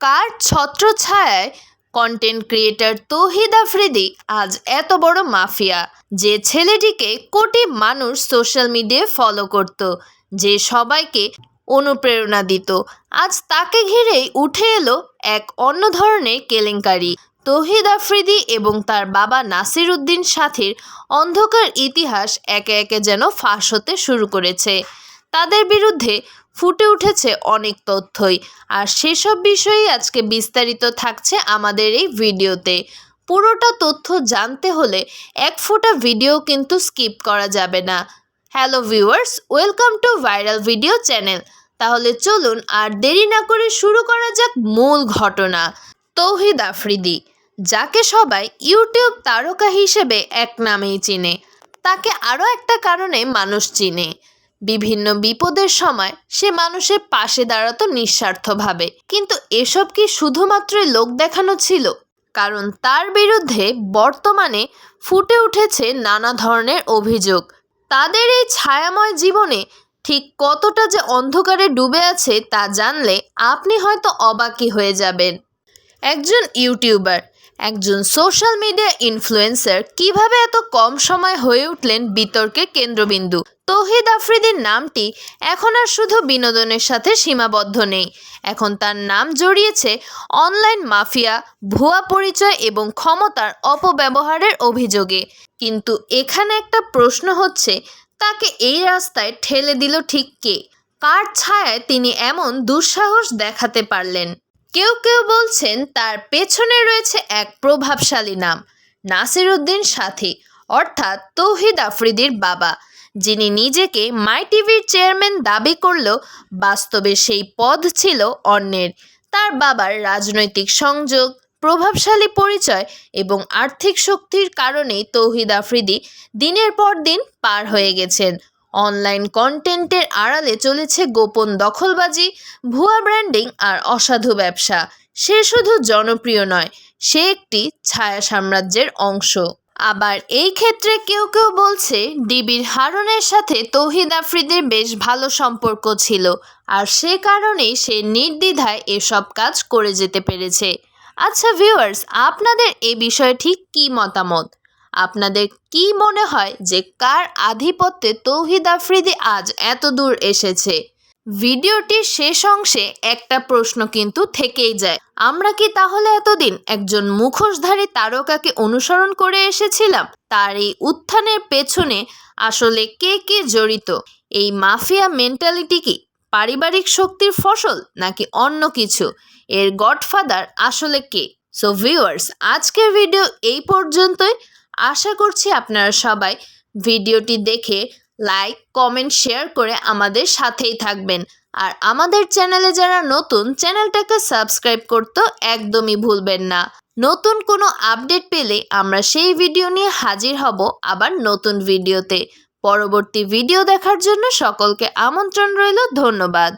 কার ছত্রছায়ায় content creator Tawhid Afridi আজ এত বড় মাফিয়া? যে ছেলেটিকে কোটি মানুষ সোশ্যাল মিডিয়ায় ফলো করত, যে সবাইকে অনুপ্রেরণা দিত, আজ তাকে ঘিরেই উঠে এলো এক অন্য ধরনের কেলেঙ্কারি। তৌহিদ আফ্রিদি এবং তার বাবা নাসির উদ্দিন সাথীর অন্ধকার ইতিহাস একে একে যেন ফাঁস হতে শুরু করেছে। তাদের বিরুদ্ধে ফুটে উঠেছে অনেক তথ্যই। আর সেসব বিষয়েই আজকে বিস্তারিত থাকছে আমাদের এই ভিডিওতে। পুরোটা তথ্য জানতে হলে এক ফোঁটা ভিডিও কিন্তু স্কিপ করা যাবে না। Hello viewers, welcome to viral video channel. তাহলে চলুন আর দেরি না করে শুরু করা যাক মূল ঘটনা। তৌহিদ আফ্রিদি, যাকে সবাই ইউটিউব তারকা হিসেবে এক নামেই চিনে, তাকে আরও একটা কারণে মানুষ চিনে। বিভিন্ন বিপদের সময় সে মানুষের পাশে দাঁড়াতো নিঃস্বার্থভাবে। কিন্তু এসব কি শুধুমাত্র লোক দেখানো ছিল? কারণ তার বিরুদ্ধে বর্তমানে ফুটে উঠেছে নানা ধরনের অভিযোগ। তাদের এই ছায়াময় জীবনে ঠিক কতটা যে অন্ধকারে ডুবে আছে তা জানলে আপনি হয়তো অবাকই হয়ে যাবেন। একজন ইউটিউবার একজন সোশ্যাল মিডিয়া ইনফ্লুয়েন্সার কীভাবে এত কম সময় হয়ে উঠলেন বিতর্কের কেন্দ্রবিন্দু? তৌহিদ আফ্রিদির নামটি এখন আর শুধু বিনোদনের সাথে সীমাবদ্ধ নেই। এখন তার নাম জড়িয়েছে অনলাইন মাফিয়া ভুয়া পরিচয় এবং ক্ষমতার অপব্যবহারের অভিযোগে। কিন্তু এখানে একটা প্রশ্ন হচ্ছে, তাকে এই রাস্তায় ঠেলে দিল ঠিক কে? কার ছায়ায় তিনি এমন দুঃসাহস দেখাতে পারলেন? কেউ কেউ বলছেন তার পেছনে রয়েছে এক প্রভাবশালী নাম, নাসিরুদ্দিন সাথী, অর্থাৎ তৌহিদ আফ্রিদির বাবা, যিনি নিজেকে মাই টিভির চেয়ারম্যান দাবি করলেও বাস্তবে সেই পদ ছিল অন্যের। তার বাবার রাজনৈতিক সংযোগ, প্রভাবশালী পরিচয় এবং আর্থিক শক্তির কারণেই তৌহিদ আফ্রিদি দিনের পর দিন পার হয়ে গেছেন। অনলাইন কন্টেন্টের আড়ালে চলেছে গোপন দখলবাজি, ভুয়া ব্র্যান্ডিং আর অসাধু ব্যবসা। সে শুধু জনপ্রিয় নয়, সে একটি ছায়া সাম্রাজ্যের অংশ। আবার এই ক্ষেত্রে কেউ কেউ বলছে, ডিবির হারনের সাথে তৌহিদ আফ্রিদির বেশ ভালো সম্পর্ক ছিল, আর সে কারণেই সে নির্দ্বিধায় এসব কাজ করে যেতে পেরেছে। আচ্ছা ভিউয়ার্স আপনাদের এ বিষয়ে ঠিক কী মতামত? আপনাদের কি মনে হয় যে কার আধিপত্যে তৌহিদ আফ্রিদি আজ এত দূর এসেছে? ভিডিওটির শেষ অংশে একটা প্রশ্ন কিন্তু থেকেই যায়। আমরা কি তাহলে এতদিন একজন মুখোশধারী তারকাকে অনুসরণ করে এসেছিলাম? তার এই উত্থানের পেছনে আসলে কে কে জড়িত? এই মাফিয়া মেন্টালিটি কি পারিবারিক শক্তির ফসল নাকি অন্য কিছু? এর গডফাদার আসলে কে? সো ভিউয়ার্স আজকের ভিডিও এই পর্যন্তই। আশা করছি আপনারা সবাই ভিডিওটি দেখে লাইক কমেন্ট শেয়ার করে আমাদের সাথেই থাকবেন। আর আমাদের চ্যানেলে যারা নতুন, চ্যানেলটাকে সাবস্ক্রাইব করতে একদমই ভুলবেন না। নতুন কোনো আপডেট পেলে আমরা সেই ভিডিও নিয়ে হাজির হব আবার নতুন ভিডিওতে পরবর্তী ভিডিও দেখার জন্য সকলকে আমন্ত্রণ রইল, ধন্যবাদ।